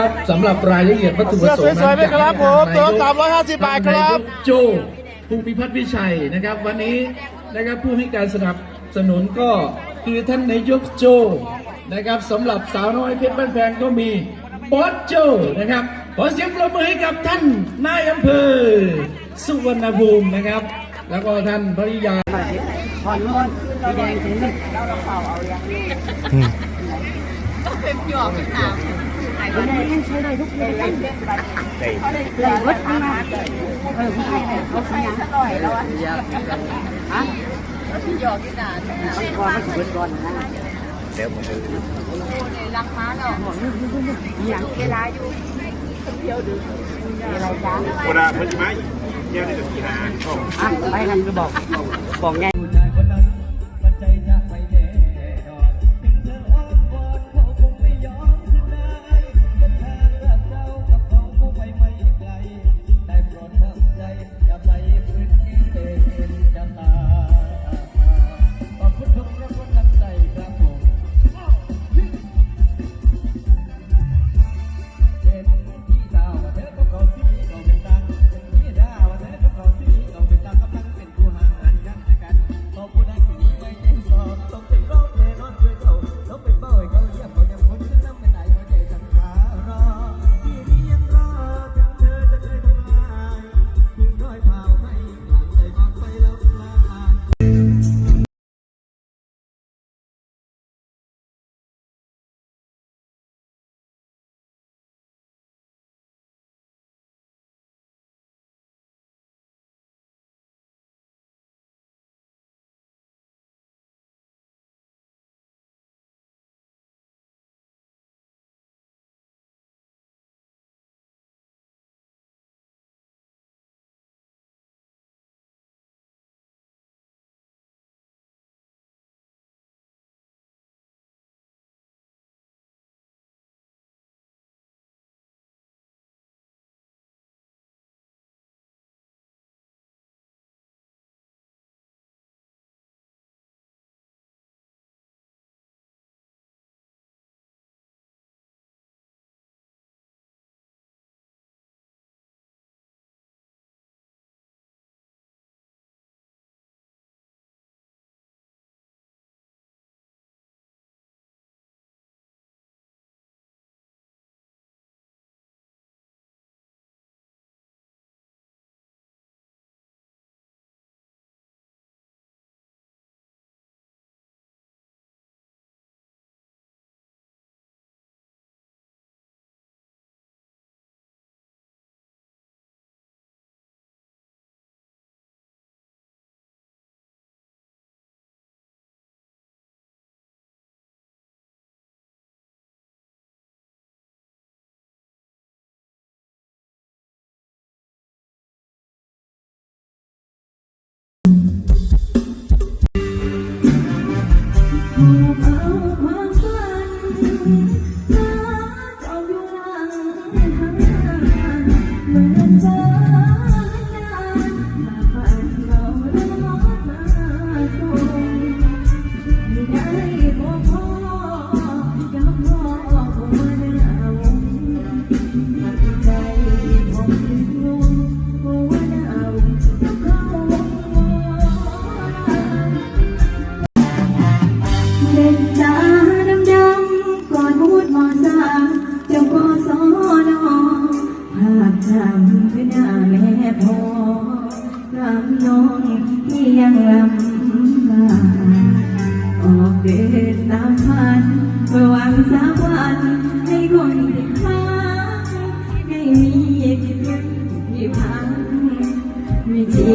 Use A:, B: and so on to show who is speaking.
A: ครับสำหรับรายละเอียดวัตถุประสงค์
B: เสื้อสวยๆไหมครับผมตัว350บาทครับ
A: นายกโจภูมิพัฒน์วิชัยนะครับ วันนี้นะครับผู้ให้การสนับสนุนก็คือท่านนายกโจนะครับสำหรับสาวน้อยเพชรบ้านแพงก็มีบอสโจนะครับ ขอเสียงปรบมือให้กับท่านนายอำเภอ สุวรรณภูมินะครับ แล้วก็ท่านภริยา
C: ผ่อนร้อนสีแดงถึงไม่ได้ยังใช้ได้ทุกเลยเลยวัดมาเออไม่ใช่เลยเขาสัญญาอร่อยแล้วอะฮะหยอกที่นานก่อนไม่ถึงก่อนนะ เดี๋ยวมันรักม้าเนาะอย่างเวลาอยู่เที่ยวดึกอะไรจ้า
D: เวลาเพิ่งมาเที่ยวในจุดที่หาช่อง
C: อะไปกันก็บอกบอกไง
A: มีที่พึ่งที่พังมี
E: ชี